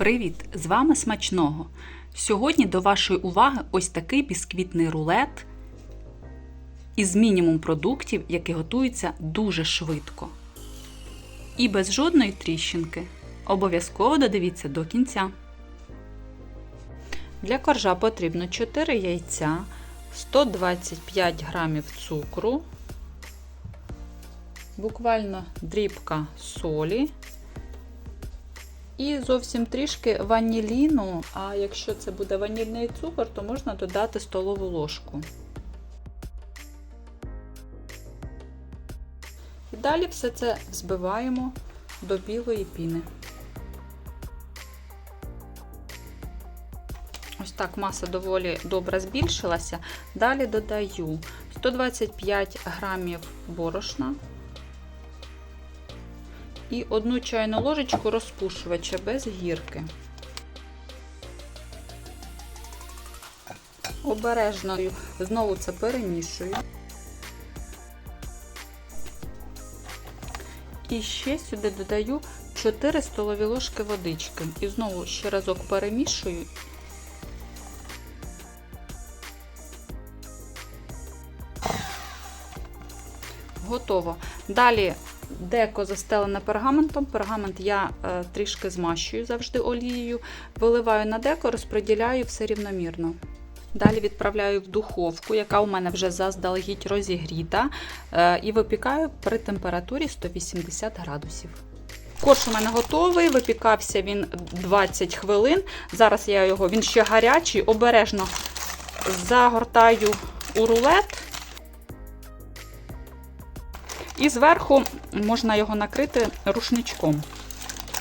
Привіт! З вами смачного! Сьогодні до вашої уваги ось такий бісквітний рулет із мінімум продуктів, які готуються дуже швидко. І без жодної тріщинки. Обов'язково додивіться до кінця. Для коржа потрібно 4 яйця, 125 грамів цукру, буквально дрібка солі. І зовсім трішки ваніліну, а якщо це буде ванільний цукор, то можна додати столову ложку. І далі все це взбиваємо до білої піни. Ось так маса доволі добре збільшилася. Далі додаю 125 грамів борошна і одну чайну ложечку розпушувача без гірки. Обережно знову це перемішую. І ще сюди додаю 4 столові ложки водички. І знову ще разок перемішую. Готово. Далі деко застелене пергаментом. Пергамент я е, трішки змащую завжди олією, виливаю на деко, розподіляю все рівномірно. Далі відправляю в духовку, яка у мене вже заздалегідь розігріта, е, і випікаю при температурі 180 градусів. Корж у мене готовий, випікався він 20 хвилин. Зараз я його, він ще гарячий, обережно загортаю у рулет. І зверху можна його накрити рушничком,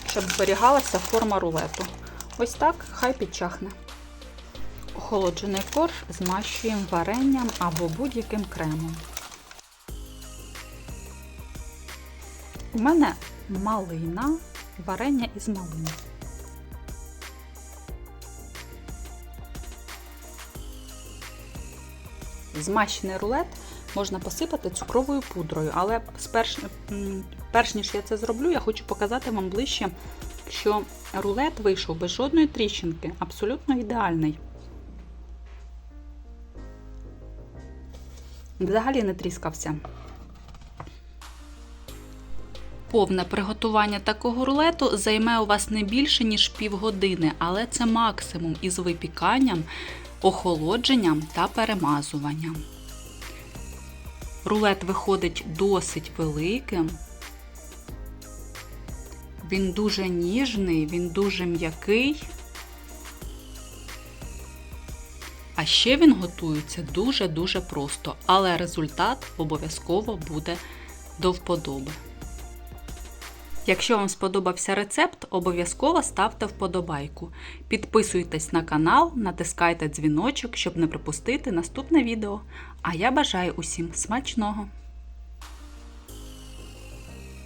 щоб зберігалася форма рулету. Ось так, хай підчахне. Охолоджений корж змащуємо варенням або будь-яким кремом. У мене малина, варення із малини. Змащений рулет можна посипати цукровою пудрою, але сперш, перш ніж я це зроблю, я хочу показати вам ближче, що рулет вийшов без жодної тріщинки, абсолютно ідеальний. Взагалі не тріскався. Повне приготування такого рулету займе у вас не більше, ніж півгодини, але це максимум із випіканням, охолодженням та перемазуванням. Рулет виходить досить великим. Він дуже ніжний, він дуже м'який. А ще він готується дуже-дуже просто, але результат обов'язково буде до вподоби. Якщо вам сподобався рецепт, обов'язково ставте вподобайку. Підписуйтесь на канал, натискайте дзвіночок, щоб не пропустити наступне відео. А я бажаю усім смачного!